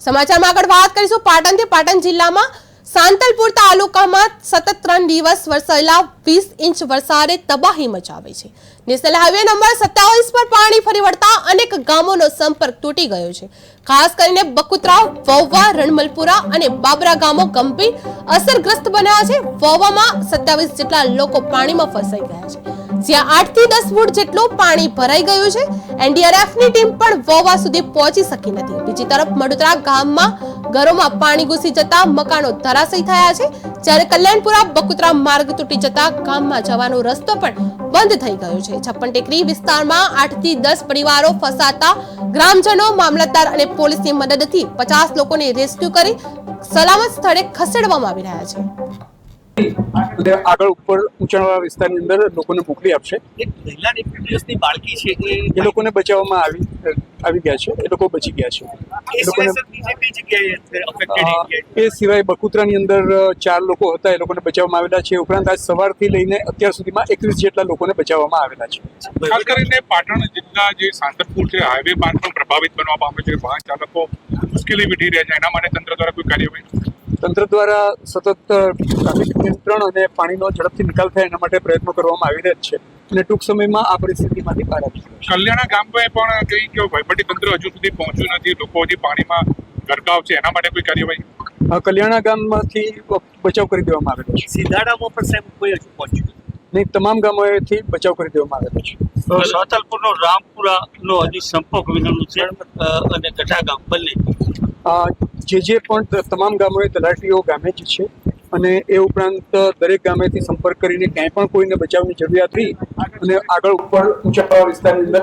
સમાચારમાં આગળ વાત કરીશું. પાટણથી પાટણ જિલ્લામાં સાંતલપુર તાલુકામાં સતત ત્રણ દિવસ વરસેલા વીસ ઇંચ વરસાદે તબાહી મચાવી છે. નેશનલ હાઈવે નંબર સત્તાવીસ પર પાણી ફરી વળતા અનેક ગામોનો સંપર્ક તૂટી ગયો છે. ખાસ કરીને બકુતરા વૌવા, રણમલપુરા અને બાબરા ગામો ગંભીર અસરગ્રસ્ત બન્યા છે. વૌવામાં સત્યાવીસ જેટલા લોકો પાણીમાં ફસાઈ ગયા છે. જ્યાં આઠથી દસ ફૂટ જેટલું પાણી ભરાઈ ગયું છે. એનડીઆરએફની ટીમ પણ વોવા સુધી પહોંચી શકી નથી. બીજી તરફ મડોદરા ગામમાં ઘરોમાં પાણી ઘૂસી જતા મકાનો ધરાશયી થયા છે. જ્યારે કલ્યાણપુરા બકુતરા માર્ગ તૂટી જતા ગામમાં જવાનો રસ્તો પણ બંધ થઈ ગયો છે. છપ્પન ટેકરી વિસ્તારમાં આઠથી દસ પરિવારો ફસાતા ગ્રામજનો, મામલતદાર અને પોલીસની મદદથી પચાસ લોકોને રેસ્ક્યુ કરી સલામત સ્થળે ખસેડવામાં આવી રહ્યા છે. આગળ ઉપર ઊંચાણવાળા વિસ્તારની અંદર લોકોને મોકલી આપશે. એક મહિલા એક દિવસની બાળકી છે એ લોકોને બચાવવામાં આવી આવી ગયા છે. એ લોકો બચી ગયા છે. લોકોને એ સિવાય બકુતરાની અંદર ચાર લોકો હતા એ લોકોને બચાવવામાં આવેલા છે. ઉપરાંત આજ સવારથી લઈને અત્યાર સુધીમાં એકવીસ જેટલા લોકોને બચાવવામાં આવેલા છે. ખાસ કરીને પાટણ જિલ્લા જે સાંતરપુર છે હાઈવે માર્ગ પણ પ્રભાવિત બનવા પામે છે વાહન ચાલકો મુશ્કેલી વેઠી રહ્યા છે. એના માટે તંત્ર દ્વારા કોઈ કાર્યવાહી? તંત્ર દ્વારા સતત ટ્રાફિક નિયંત્રણ અને પાણીનો ઝડપથી નિકાલ થાય એના માટે પ્રયત્નો કરવામાં આવી રહ્યા જ છે અને ટૂંક સમયમાં આ પરિસ્થિતિમાંથી બહાર આવી કલ્યાણા ગામમાં પણ કઈ કે વહીવટી તંત્ર હજુ સુધી પહોંચ્યું નથી? લોકો હજી પાણીમાં ગરકાવ છે. એના માટે કોઈ કાર્યવાહી? કલ્યાણા ગામમાંથી બચાવ કરી દેવામાં આવેલો છે. સિધાડામાં પણ સાહેબ કોઈ હજુ પહોંચ્યું નહીં તમામ ગામોએથી બચાવ કરી દેવામાં આવેલો છે. સાતલપુરનો રામપુરાનો હજી સંપર્ક વિનાનું છે અને કઠા ગામ બંને. જે જે પણ તમામ ગામોએ તલાટીઓ ગામે જ છે અને એ ઉપરાંત દરેક ગામેથી સંપર્ક કરીને ક્યાંય પણ કોઈને બચાવની જરૂરિયાત રહી અને આગળ ઉપર ઊંચા વિસ્તારની અંદર